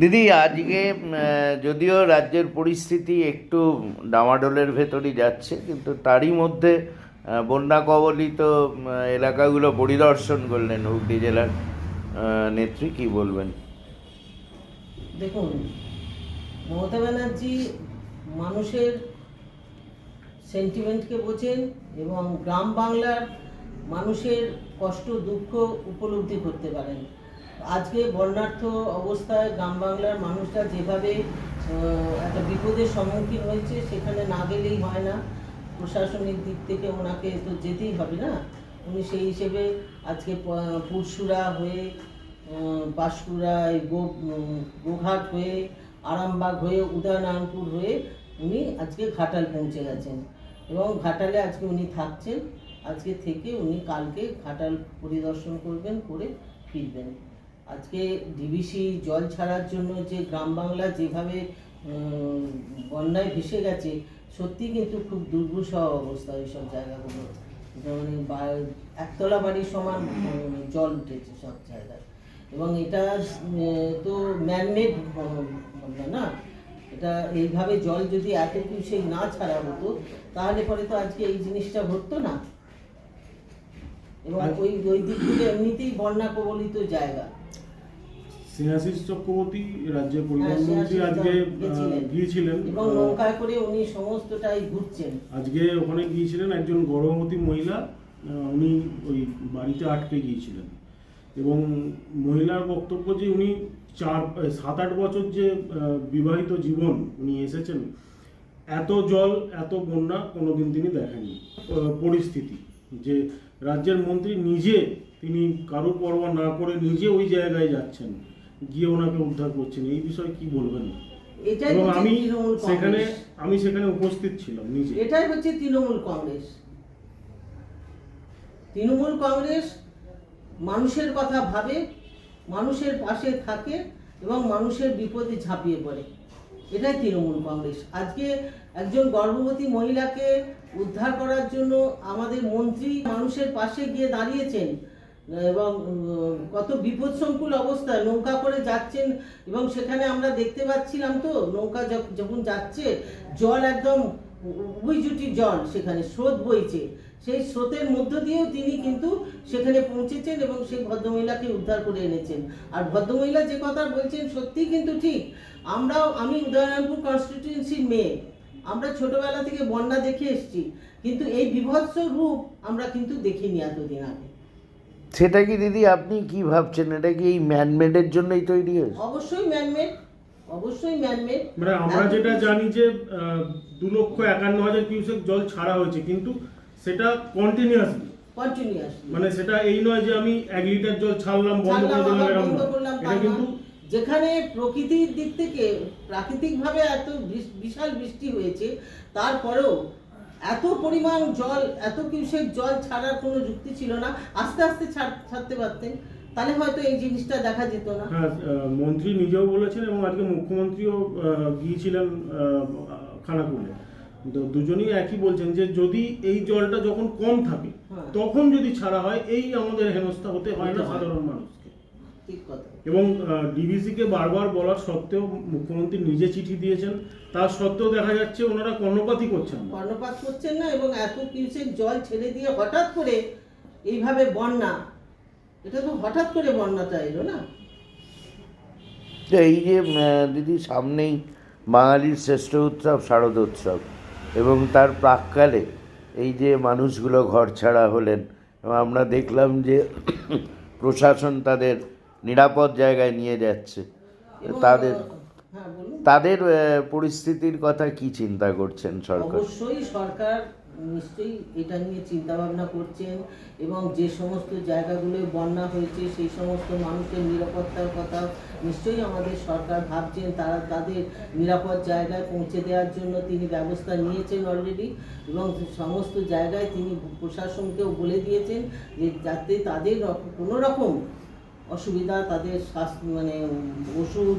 দিদি, আজকে যদিও রাজ্যের পরিস্থিতি একটু ডামাডোলের ভেতরই যাচ্ছে, কিন্তু তারই মধ্যে বন্যা কবলিত এলাকাগুলো পরিদর্শন করলেন হুগলি জেলার নেত্রী, কি বলবেন? দেখুন, মমতা ব্যানার্জি মানুষের সেন্টিমেন্টকে বোঝেন এবং গ্রাম বাংলার মানুষের কষ্ট, দুঃখ উপলব্ধি করতে পারেন। আজকে বন্যার্থ অবস্থায় গ্রাম বাংলার মানুষরা যেভাবে একটা বিপদের সম্মুখীন হয়েছে সেখানে না গেলেই হয় না। প্রশাসনিক দিক থেকে ওনাকে তো যেতেই হবে না? উনি সেই হিসেবে আজকে পুরসুরা হয়ে আহ, বাঁশকুড়া এই গো গোঘাট হয়ে আরামবাগ হয়ে উদয়নারায়ণপুর হয়ে উনি আজকে ঘাটাল পৌঁছে গেছেন। এবং ঘাটালে আজকে উনি থাকছেন। আজকে থেকে উনি কালকে ঘাটাল পরিদর্শন করবেন করে ফিরবেন। আজকে ডিবিসি জল ছাড়ার জন্য যে গ্রাম বাংলা যেভাবে বন্যায় ভেসে গেছে সত্যি কিন্তু খুব দুর্বিষহ অবস্থা এইসব জায়গাগুলো। যেমন একতলা বাড়ির সমান জল উঠেছে সব জায়গায়। এবং এটা তো ম্যানমেড বন্যা না এটা এইভাবে জল যদি এত কিছু না ছাড়া হতো তাহলে পরে তো আজকে এই জিনিসটা ঘটতো না। এবং ওই ওই দিকগুলো এমনিতেই বন্যা কবলিত জায়গা। স্নেহাশিস চক্রবর্তী রাজ্যের হ্যাঁ, আজকে গিয়েছিলেন। এবং নৌকায় করে উনি সমস্তটাই ঘুরছেন। আজকে ওখানে গিয়েছিলেন একজন গর্ভবতী মহিলা উনি ওই বাড়িতে আটকে গিয়েছিলেন। এবং মহিলার বক্তব্য যে উনি চার সাত আট বছর যে বিবাহিত জীবন উনি এসেছেন এত জল এত বন্যা কোনোদিন তিনি দেখেননি। পরিস্থিতি যে রাজ্যের মন্ত্রী নিজে তিনি কারোর পরোয়া না করে নিজে ওই জায়গায় যাচ্ছেন। গিয়ে ওনাকে উদ্ধার করছেন এই বিষয়ে কি বলবেন? এটাই এবং আমি সেখানে আমি সেখানে উপস্থিত ছিলাম নিজে। এটাই হচ্ছে তৃণমূল কংগ্রেস। তৃণমূল কংগ্রেস মানুষের কথা ভাবে মানুষের পাশে থাকে এবং মানুষের বিপদে ঝাঁপিয়ে পড়ে। এটাই তৃণমূল কংগ্রেস। আজকে একজন গর্ভবতী মহিলাকে উদ্ধার করার জন্য আমাদের মন্ত্রী মানুষের পাশে গিয়ে দাঁড়িয়েছেন এবং কত বিপদসংকুল অবস্থায় নৌকা করে যাচ্ছেন, এবং সেখানে আমরা দেখতে পাচ্ছিলাম তো, নৌকা যখন যাচ্ছে, জল একদম উভয়জুটি জল সেখানে, স্রোত বইছে। সেই স্রোতের মধ্য দিয়েও তিনি কিন্তু সেখানে পৌঁছেছেন এবং সেই ভদ্রমহিলাকে উদ্ধার করে এনেছেন। আর ভদ্রমহিলা যে কথা বলছেন সত্যিই কিন্তু ঠিক। আমরাও, আমি উদয়নারায়ণপুর কনস্টিটিউয়েন্সির মেয়ে। আমরা ছোটবেলা থেকে বন্যা দেখে এসেছি। কিন্তু এই বিভৎস রূপ আমরা কিন্তু দেখিনি এতদিন আগে। সেটা কি দিদি আপনি কি ভাবছেন? এটা কি এই ম্যানমেডের জন্যই তৈরি হয়েছে? অবশ্যই ম্যানমেড অবশ্যই ম্যানমেড মানে আমরা যেটা জানি যে দু লক্ষ একান্ন হাজার কিউসেক জল ছাড়া হয়েছে কিন্তু সেটা কন্টিনিউয়াসলি কন্টিনিউয়াসলি মানে সেটা এই নয় যে আমি এক লিটার জল ছাড়লাম বন্ধ করে দিলাম এটা কিন্তু যেখানে প্রকৃতির দিক থেকে প্রাকৃতিকভাবে এত বিশ- বিশাল বৃষ্টি হয়েছে তারপরেও এত পরিমাণ জল এত কিউসেক জল ছাড়ার কোনো যুক্তি ছিল না। আস্তে আস্তে ছাড়তে পারতেন। তাহলে হয়তো এই জিনিসটা দেখা যেত না। হ্যাঁ মন্ত্রী নিজেও বলেছেন এবং আজকে মুখ্যমন্ত্রীও গিয়েছিলেন আহ, খানাকুলে। তো দুজনেই একই বলছেন যে যদি এই জলটা যখন কম থাকে হ্যাঁ। তখন যদি ছাড়া হয় এই আমাদের হেনস্থা হতে হয় না সাধারণ কথা এবং ডিবিসিকে বারবার বলার সত্ত্বেও মুখ্যমন্ত্রী নিজে চিঠি দিয়েছেন। তার সত্ত্বেও দেখা যাচ্ছে ওনারা কর্ণপাতই করছেন না। কর্ণপাত করছেন না এবং এত কিউসেক জল ছেড়ে দিয়ে হঠাৎ করে এইভাবে বন্যা এটা তো হঠাৎ করে বন্যাটা এলো না? এই যে দিদি সামনেই বাঙালির শ্রেষ্ঠ উৎসব শারদ উৎসব এবং তার প্রাককালে এই যে মানুষগুলো ঘর ছাড়া হলেন এবং আমরা দেখলাম যে প্রশাসন তাদের নিরাপদ জায়গায় নিয়ে যাচ্ছে। তাদের হ্যাঁ তাদের পরিস্থিতির কথা কি চিন্তা করছেন সরকার? অবশ্যই সরকার নিশ্চয়ই এটা নিয়ে চিন্তা ভাবনা করছেন এবং যে সমস্ত জায়গাগুলোয় বন্যা হয়েছে সেই সমস্ত মানুষের নিরাপত্তার কথা নিশ্চয়ই আমাদের সরকার ভাবছেন। তারা তাদের নিরাপদ জায়গায় পৌঁছে দেওয়ার জন্য তিনি ব্যবস্থা নিয়েছেন অলরেডি এবং সমস্ত জায়গায় তিনি প্রশাসনকেও বলে দিয়েছেন যে যাতে তাদের কোনো রকম অসুবিধা তাদের স্বাস্থ্য মানে ওষুধ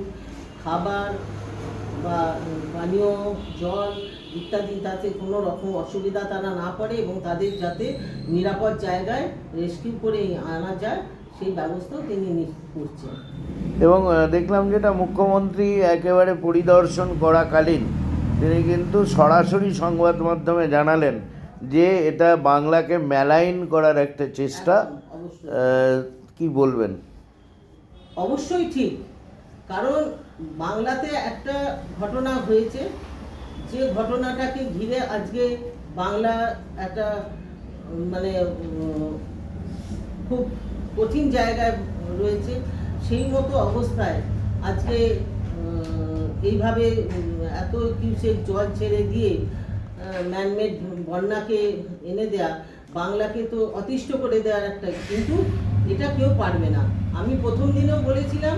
খাবার বা পানীয় জল ইত্যাদি তাতে কোনো রকম অসুবিধা তারা না পড়ে এবং তাদের যাতে নিরাপদ জায়গায় রেস্কিউ করে আনা যায় সেই ব্যবস্থাও তিনি করছেন। এবং দেখলাম যেটা মুখ্যমন্ত্রী একেবারে পরিদর্শন করাকালীন তিনি কিন্তু সরাসরি সংবাদ মাধ্যমে জানালেন যে এটা বাংলাকে মেলাইন করার একটা চেষ্টা কি বলবেন? অবশ্যই ঠিক। কারণ বাংলাতে একটা ঘটনা হয়েছে, যে ঘটনাটাকে ঘিরে আজকে বাংলা একটা মানে খুব কঠিন জায়গায় রয়েছে। সেই মতো অবস্থায় আজকে এইভাবে এত কিউসেক জল ছেড়ে দিয়ে ম্যানমেড বন্যাকে এনে দেয়া, বাংলাকে তো অতিষ্ঠ করে দেওয়ার একটা কিন্তু এটা কেউ পারবে না। আমি প্রথম দিনেও বলেছিলাম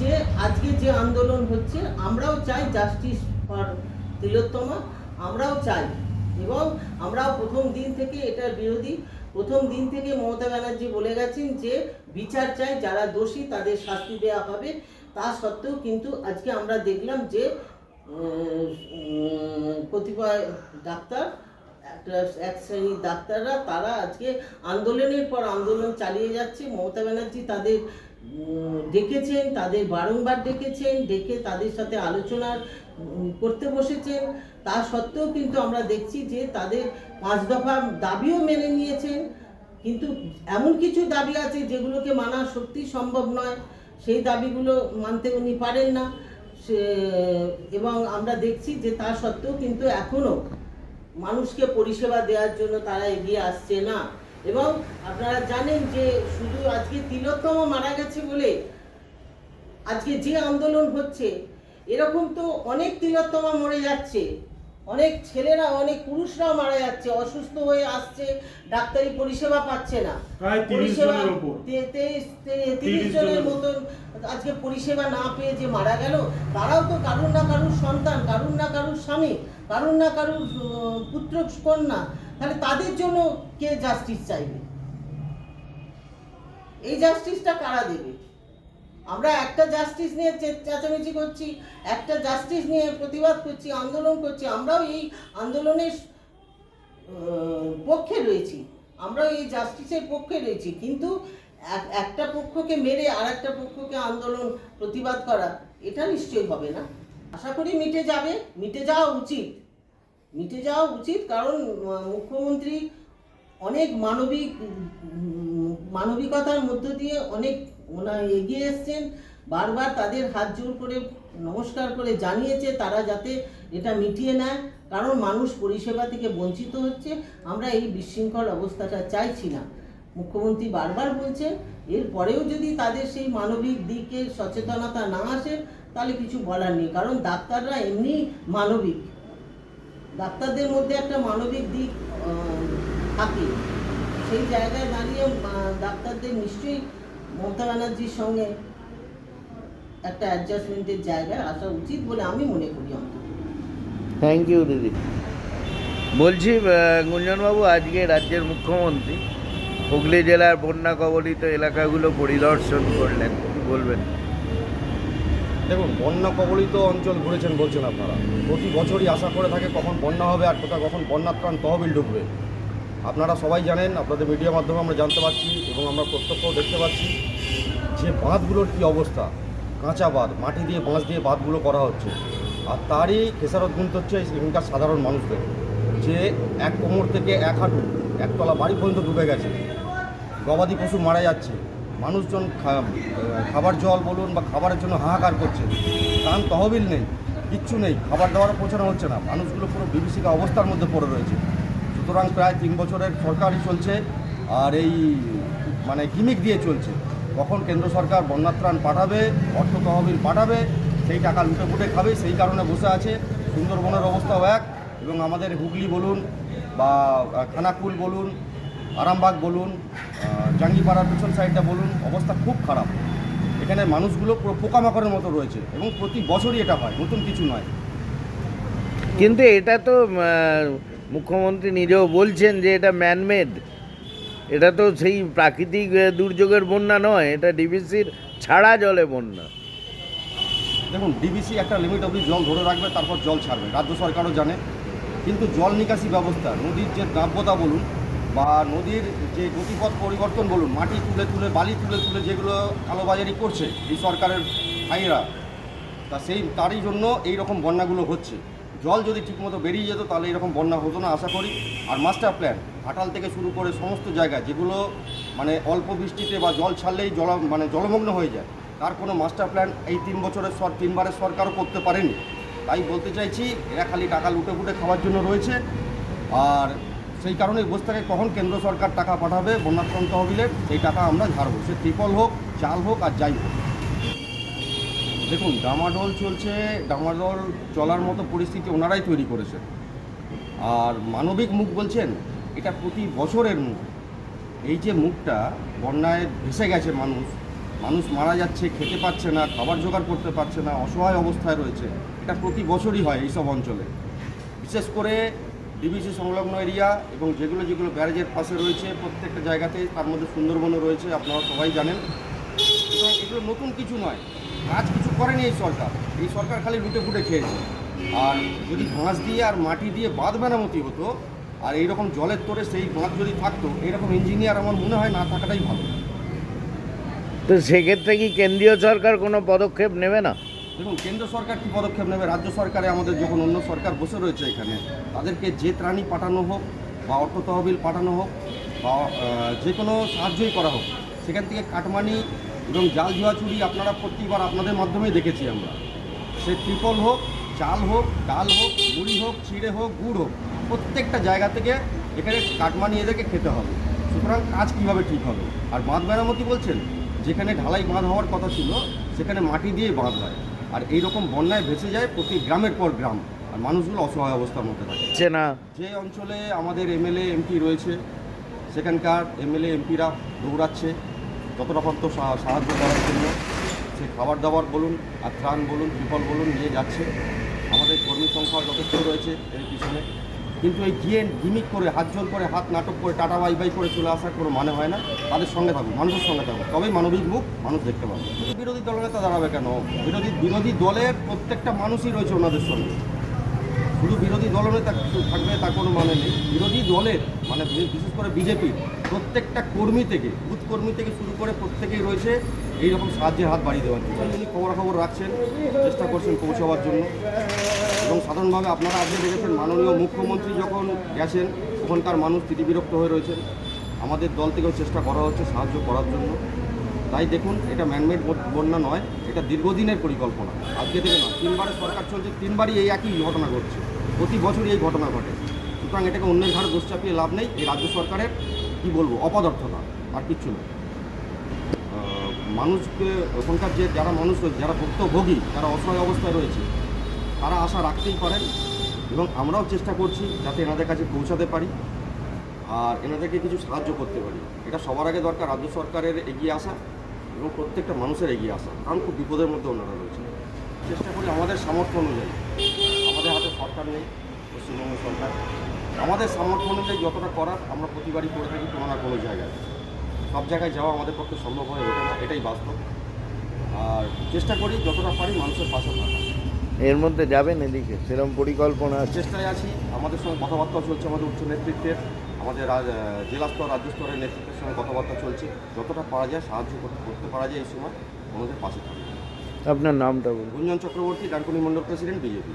যে, আজকে যে আন্দোলন হচ্ছে, আমরাও চাই জাস্টিস ফর তিলোত্তমা, আমরাও চাই। এবং আমরাও প্রথম দিন থেকে এটার বিরোধী, প্রথম দিন থেকে মমতা ব্যানার্জি বলে গেছেন যে, বিচার চাই, যারা দোষী তাদের শাস্তি দেওয়া হবে। তা সত্ত্বেও কিন্তু আজকে আমরা দেখলাম যে কতিপয় ডাক্তার এক শ্রেণির ডাক্তাররা তারা আজকে আন্দোলনের পর আন্দোলন চালিয়ে যাচ্ছে। মমতা ব্যানার্জি তাদের ডেকেছেন তাদের বারংবার ডেকেছেন ডেকে তাদের সাথে আলোচনা উম, করতে বসেছেন। তা সত্ত্বেও কিন্তু আমরা দেখছি যে তাদের পাঁচ দফা দাবিও মেনে নিয়েছেন। কিন্তু এমন কিছু দাবি আছে যেগুলোকে মানা সত্যি সম্ভব নয়। সেই দাবিগুলো মানতে উনি পারেন না। এবং আমরা দেখছি যে তা সত্ত্বেও কিন্তু এখনও মানুষকে পরিষেবা দেওয়ার জন্য তারা এগিয়ে আসছে না। এবং আপনারা জানেন যে শুধু আজকে তিলোত্তম মারা গেছে বলে আজকে যে আন্দোলন হচ্ছে, এরকম তো অনেক তিলোত্তমা মরে যাচ্ছে। অনেক ছেলেরা অনেক পুরুষরাও মারা যাচ্ছে অসুস্থ হয়ে আসছে ডাক্তারি পরিষেবা পাচ্ছে না পরিষেবা জনের ওপর। তে- তেইশ তে- 30 তিরিশ জনের। মতন আজকে পরিষেবা না পেয়ে যে মারা গেল তারাও তো কারুর না কারুর সন্তান কারুর না কারুর স্বামী কারুর না কারুর পুত্র কন্যা তাহলে তাদের জন্য কে জাস্টিস চাইবে এই জাস্টিসটা কারা দেবে আমরা একটা জাস্টিস নিয়ে চেঁচামেচি করছি, একটা জাস্টিস নিয়ে প্রতিবাদ করছি, আন্দোলন করছি, আমরাও এই আন্দোলনের পক্ষে রয়েছি, আমরাও এই জাস্টিসের পক্ষে রয়েছি, কিন্তু এক- একটা পক্ষকে মেরে আর একটা পক্ষকে আন্দোলন, প্রতিবাদ করা, এটা নিশ্চয়ই হবে না। আশা করি মিটে যাবে, মিটে যাওয়া উচিত, মিটে যাওয়া উচিত, কারণ মুখ্যমন্ত্রী অনেক মানবিক মানবিকতার মধ্য দিয়ে অনেক ওনার এগিয়ে এসছেন, বারবার তাদের হাত জোর করে নমস্কার করে জানিয়েছে তারা যাতে এটা মিটিয়ে নেয়, কারণ মানুষ পরিষেবা থেকে বঞ্চিত হচ্ছে, আমরা এই বিশৃঙ্খল অবস্থাটা চাইছি না। মুখ্যমন্ত্রী বারবার বলছেন এরপরেও যদি তাদের সেই মানবিক দিকে সচেতনতা না আসে, তাহলে কিছু বলার নেই, কারণ ডাক্তাররা এমনি মানবিক। ডাক্তারদের মধ্যে একটা মানবিক দিক থাকে। সেই জায়গায় দাঁড়িয়ে ডাক্তারদের নিশ্চয়ই মমতা ব্যানার্জির সঙ্গে একটা অ্যাডজাস্টমেন্টের জায়গায় আসা উচিত বলে আমি মনে করি অন্তত। থ্যাংক ইউ দিদি। বলছি গুঞ্জনবাবু আজকে রাজ্যের মুখ্যমন্ত্রী হুগলি জেলার বন্যা কবলিত এলাকাগুলো পরিদর্শন করলেন। কি বলবেন? দেখুন বন্যা কবলিত অঞ্চল ঘুরেছেন বলছেন আপনারা। প্রতি বছরই আশা করে থাকে কখন বন্যা হবে আর কোথাও কখন বন্যাত্রাণ তহবিল ঢুকবে আপনারা সবাই জানেন আপনাদের মিডিয়ার মাধ্যমে আমরা জানতে পারছি এবং আমরা প্রত্যক্ষ দেখতে পাচ্ছি। যে বাঁধগুলোর কী অবস্থা? কাঁচা বাঁধ, মাটি দিয়ে বাঁশ দিয়ে বাঁধগুলো করা হচ্ছে। আর তারই খেসারত গুনতে হচ্ছে এখানকার সাধারণ মানুষদের, যে এক কোমর থেকে এক হাঁটু, একতলা বাড়ি পর্যন্ত ডুবে গেছে। গবাদি পশু মারা যাচ্ছে। মানুষজন খাবার জল বলুন বা খাবারের জন্য হাহাকার করছে। কারণ তহবিল নেই, কিচ্ছু নেই, খাবার দাবার পৌঁছানো হচ্ছে না। মানুষগুলো পুরো বিভীষিকা অবস্থার মধ্যে পড়ে রয়েছে। সুতরাং প্রায় তিন বছরের সরকারই চলছে, আর এই মানে গিমিক দিয়ে চলছে। কখন কেন্দ্র সরকার বন্যাত্রাণ পাঠাবে, অর্থ তহবিল পাঠাবে, সেই টাকা লুটে ফুটে খাবে, সেই কারণে বসে আছে। সুন্দরবনের অবস্থাও এক, এবং আমাদের হুগলি বলুন বা খানাকুল বলুন, আরামবাগ বলুন জাঙ্গিপাড়ার পিছন সাইডটা বলুন, অবস্থা খুব খারাপ। এখানে মানুষগুলো পুরো পোকামাকড়ের মতো রয়েছে, এবং প্রতি বছরই এটা হয়, নতুন কিছু নয়। কিন্তু এটা তো মুখ্যমন্ত্রী নিজেও বলছেন যে এটা ম্যানমেড এটা তো সেই প্রাকৃতিক দুর্যোগের বন্যা নয়, এটা ডিবিসির ছাড়া জলে বন্যা। দেখুন, ডিবিসি একটা লিমিট অবধি জল ধরে রাখবে, তারপর জল ছাড়বে, রাজ্য সরকারও জানে। কিন্তু জল নিকাশি ব্যবস্থা, নদীর যে নাব্যতা বলুন, বা নদীর যে গতিপথ পরিবর্তন বলুন, মাটি তুলে তুলে, বালি তুলে তুলে যেগুলো কালোবাজারি করছে, এই সরকারের ভাইয়েরা, তা সেই, তারই জন্য এই রকম বন্যাগুলো হচ্ছে। জল যদি ঠিকমতো বেরিয়ে যেত, তাহলে এরকম বন্যা হতো না, আশা করি। আর মাস্টার প্ল্যান ঘাটাল থেকে শুরু করে সমস্ত জায়গা যেগুলো মানে অল্প বৃষ্টিতে বা জল ছাড়লেই জল মানে জলমগ্ন হয়ে যায়, তার কোনো মাস্টার প্ল্যান এই তিন বছরের সর, তিনবারের সরকারও করতে পারেনি। তাই বলতে চাইছি, এরা খালি টাকা লুটে ফুটে খাওয়ার জন্য রয়েছে। আর সেই কারণে বসে থাকে, কখন কেন্দ্র সরকার টাকা পাঠাবে বন্যাক্রান্ত তহবিলের সেই টাকা আমরা ঝাড়বো। সে ত্রিপল হোক, চাল হোক আর যাই হোক। দেখুন ডামাডোল চলছে ডামাডোল চলার মতো পরিস্থিতি ওনারাই তৈরি করেছেন। আর মানবিক মুখ বলছেন, এটা প্রতি বছরের মুখ। এই যে মুখটা বন্যায় ভেসে গেছে মানুষ মানুষ মারা যাচ্ছে, খেতে পাচ্ছে না, খাবার জোগাড় করতে পারছে না, অসহায় অবস্থায় রয়েছে, এটা প্রতি বছরই হয় এইসব অঞ্চলে। বিশেষ করে ডিবিসি সংলগ্ন এরিয়া এবং যেগুলো যেগুলো ব্যারেজের পাশে রয়েছে, প্রত্যেকটা জায়গাতে তার মধ্যে সুন্দরবনও রয়েছে, আপনারা সবাই জানেন। এগুলো নতুন কিছু নয় কাজ কিছু করেনি এই সরকার। এই সরকার খালি লুটে ফুটে খেয়েছে। আর যদি বাঁশ দিয়ে আর মাটি দিয়ে বাঁধ মেরামতি হতো আর এইরকম জলের তোরে সেই বাঁধ যদি থাকতো এইরকম ইঞ্জিনিয়ার আমার মনে হয় না থাকাটাই ভালো। তো সেক্ষেত্রে কি কেন্দ্রীয় সরকার কোনো পদক্ষেপ নেবে না? দেখুন কেন্দ্র সরকার কী পদক্ষেপ নেবে? রাজ্য সরকারে আমাদের যখন অন্য সরকার বসে রয়েছে এখানে তাদেরকে যে ত্রাণী পাঠানো হোক বা অর্থ তহবিল পাঠানো হোক বা যে কোনো সাহায্যই করা হোক সেখান থেকে কাটমানি এবং জাল জুয়াচুরি আপনারা প্রতিবার আপনাদের মাধ্যমেই দেখেছি আমরা। সে ত্রিপল হোক চাল হোক ডাল হোক মুড়ি হোক চিড়ে হোক গুড় হোক প্রত্যেকটা জায়গা থেকে এখানে কাটমানি এদেরকে খেতে হবে। সুতরাং কাজ কীভাবে ঠিক হবে? আর বাঁধ মেরামতি বলছেন যেখানে ঢালাই বাঁধ হওয়ার কথা ছিল সেখানে মাটি দিয়ে বাঁধ হয়। আর এই রকম বন্যায় ভেসে যায় প্রতি গ্রামের পর গ্রাম আর মানুষগুলো অসহায় অবস্থার মধ্যে থাকে। না। যে অঞ্চলে আমাদের এমএলএ এমপি রয়েছে সেখানকার এমএলএ এমপিরা দৌড়াচ্ছে যতটা পারত সাহায্য করার জন্য সে খাবার দাবার বলুন আর ত্রাণ বলুন, বিফল বলুন, নিয়ে যাচ্ছে। আমাদের কর্মী সংখ্যা যথেষ্ট রয়েছে এর পিছনে। কিন্তু এই গিয়ে গিমিক করে, হাত জোল করে, হাত নাটক করে, টাটা বাই বাই করে চলে আসার কোনো মানে হয় না। তাদের সঙ্গে থাকুক মানুষের সঙ্গে থাকুক তবেই মানবিক মুখ মানুষ দেখতে পাবে। বিরোধী দলনেতা দাঁড়াবে কেন? বিরোধী বিরোধী দলের প্রত্যেকটা মানুষই রয়েছে ওনাদের সঙ্গে। শুধু বিরোধী দলনেতা থাকবে, তা কোনো মানে নেই। বিরোধী দলের মানে বিশেষ করে বিজেপির প্রত্যেকটা কর্মী থেকে, বুথ কর্মী থেকে শুরু করে প্রত্যেকেই রয়েছে এই রকম সাহায্যের হাত বাড়িয়ে দেওয়ার জন্য। তিনি খবরাখবর রাখছেন, চেষ্টা করছেন পৌঁছাবার জন্য। এবং সাধারণভাবে আপনারা আজকে দেখেছেন, মাননীয় মুখ্যমন্ত্রী যখন গেছেন ওখানকার মানুষ বিরক্ত হয়ে রয়েছেন। আমাদের দল থেকেও চেষ্টা করা হচ্ছে সাহায্য করার জন্য। তাই দেখুন, এটা ম্যানমেড বন্যা নয়, এটা দীর্ঘদিনের পরিকল্পনা। আজকে থেকে নয় তিনবারে সরকার চলছে, তিনবারই এই একই ঘটনা ঘটছে। প্রতি বছরই এই ঘটনা ঘটে। সুতরাং এটাকে অন্যের ঘাড়ে দোষ চাপিয়ে লাভ নেই, এই রাজ্য সরকারের, কি বলব, অপদার্থতা, আর কিচ্ছু নয় মানুষকে, ওখানকার যে যারা মানুষ রয়েছে, যারা ভুক্তভোগী, যারা অসহায় অবস্থায় রয়েছে, তারা আশা রাখতেই পারেন এবং আমরাও চেষ্টা করছি যাতে এনাদের কাছে পৌঁছাতে পারি আর এনাদেরকে কিছু সাহায্য করতে পারি। এটা সবার আগে দরকার, রাজ্য সরকারের এগিয়ে আসা এবং প্রত্যেকটা মানুষের এগিয়ে আসা। কারণ খুব বিপদের মধ্যে ওনারা রয়েছে চেষ্টা করি আমাদের সামর্থ্য অনুযায়ী আমাদের হাতে সরকার নেই পশ্চিমবঙ্গ সরকার। আমাদের সামর্থ্য অনুযায়ী যতটা করার আমরা প্রতিবারই করে থাকি কোনো না কোনো জায়গায়। সব জায়গায় যাওয়া আমাদের পক্ষে সম্ভব হয়ে ওঠে না এটাই বাস্তব। আর চেষ্টা করি যতটা পারি মানুষের পাশে থাকা। এর মধ্যে যাবেন এদিকে সেরকম পরিকল্পনা চেষ্টায় আছি আমাদের সঙ্গে কথাবার্তা চলছে আমাদের উচ্চ নেতৃত্বের আমাদের জেলা স্তর রাজ্য স্তরের নেতৃত্বের সঙ্গে কথাবার্তা চলছে। যতটা পারা যায় সাহায্য করতে পারা যায় এই সময় আমাদের পাশে থাকবে আপনার নামটা বলুন। Gunjan Chakraborty Dankuni mandal president BJP.